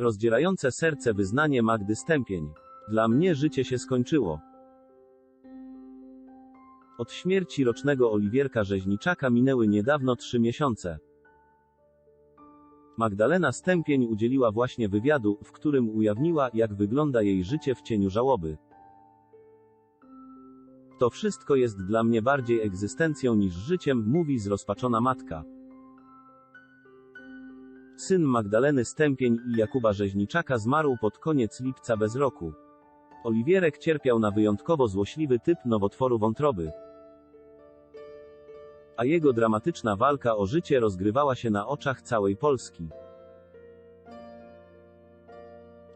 Rozdzierające serce wyznanie Magdy Stępień. Dla mnie życie się skończyło. Od śmierci rocznego Oliwierka Rzeźniczaka minęły niedawno trzy miesiące. Magdalena Stępień udzieliła właśnie wywiadu, w którym ujawniła, jak wygląda jej życie w cieniu żałoby. To wszystko jest dla mnie bardziej egzystencją niż życiem, mówi zrozpaczona matka. Syn Magdaleny Stępień i Jakuba Rzeźniczaka zmarł pod koniec lipca bez roku. Oliwierek cierpiał na wyjątkowo złośliwy typ nowotworu wątroby. A jego dramatyczna walka o życie rozgrywała się na oczach całej Polski.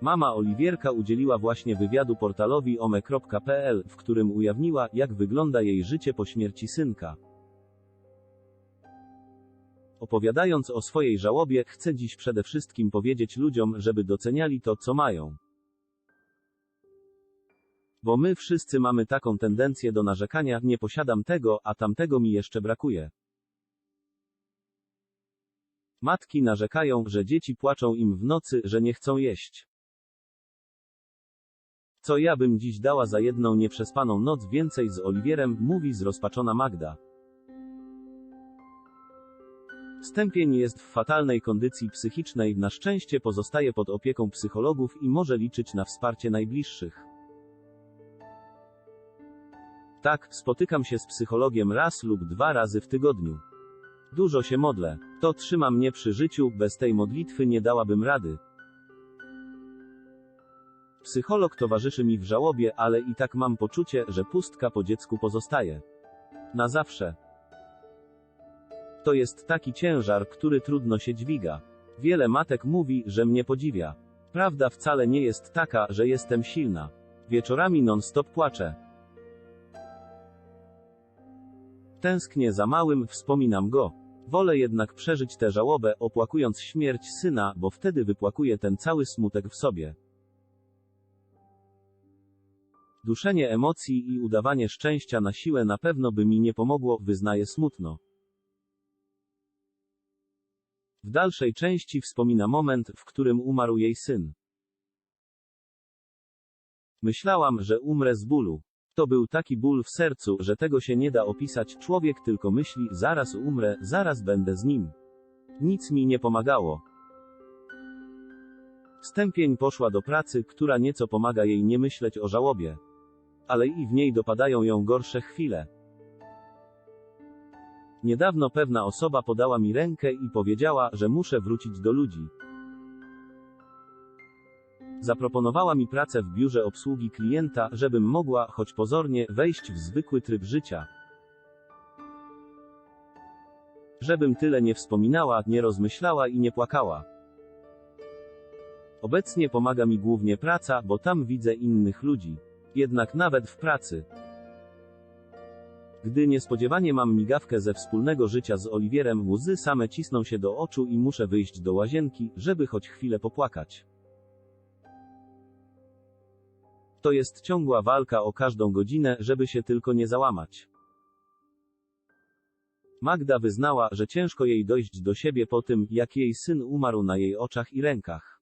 Mama Oliwierka udzieliła właśnie wywiadu portalowi ome.pl, w którym ujawniła, jak wygląda jej życie po śmierci synka. Opowiadając o swojej żałobie, chcę dziś przede wszystkim powiedzieć ludziom, żeby doceniali to, co mają. Bo my wszyscy mamy taką tendencję do narzekania, nie posiadam tego, a tamtego mi jeszcze brakuje. Matki narzekają, że dzieci płaczą im w nocy, że nie chcą jeść. Co ja bym dziś dała za jedną nieprzespaną noc więcej z Oliwierem, mówi zrozpaczona Magda. Stępień jest w fatalnej kondycji psychicznej, na szczęście pozostaje pod opieką psychologów i może liczyć na wsparcie najbliższych. Tak, spotykam się z psychologiem raz lub dwa razy w tygodniu. Dużo się modlę. To trzyma mnie przy życiu, bez tej modlitwy nie dałabym rady. Psycholog towarzyszy mi w żałobie, ale i tak mam poczucie, że pustka po dziecku pozostaje. Na zawsze. To jest taki ciężar, który trudno się dźwiga. Wiele matek mówi, że mnie podziwia. Prawda wcale nie jest taka, że jestem silna. Wieczorami non-stop płaczę. Tęsknię za małym, wspominam go. Wolę jednak przeżyć tę żałobę, opłakując śmierć syna, bo wtedy wypłakuję ten cały smutek w sobie. Duszenie emocji i udawanie szczęścia na siłę na pewno by mi nie pomogło, wyznaje smutno. W dalszej części wspomina moment, w którym umarł jej syn. Myślałam, że umrę z bólu. To był taki ból w sercu, że tego się nie da opisać. Człowiek tylko myśli, zaraz umrę, zaraz będę z nim. Nic mi nie pomagało. Stępień poszła do pracy, która nieco pomaga jej nie myśleć o żałobie. Ale i w niej dopadają ją gorsze chwile. Niedawno pewna osoba podała mi rękę i powiedziała, że muszę wrócić do ludzi. Zaproponowała mi pracę w biurze obsługi klienta, żebym mogła, choć pozornie, wejść w zwykły tryb życia. Żebym tyle nie wspominała, nie rozmyślała i nie płakała. Obecnie pomaga mi głównie praca, bo tam widzę innych ludzi. Jednak nawet w pracy. Gdy niespodziewanie mam migawkę ze wspólnego życia z Oliwierem, łzy same cisną się do oczu i muszę wyjść do łazienki, żeby choć chwilę popłakać. To jest ciągła walka o każdą godzinę, żeby się tylko nie załamać. Magda wyznała, że ciężko jej dojść do siebie po tym, jak jej syn umarł na jej oczach i rękach.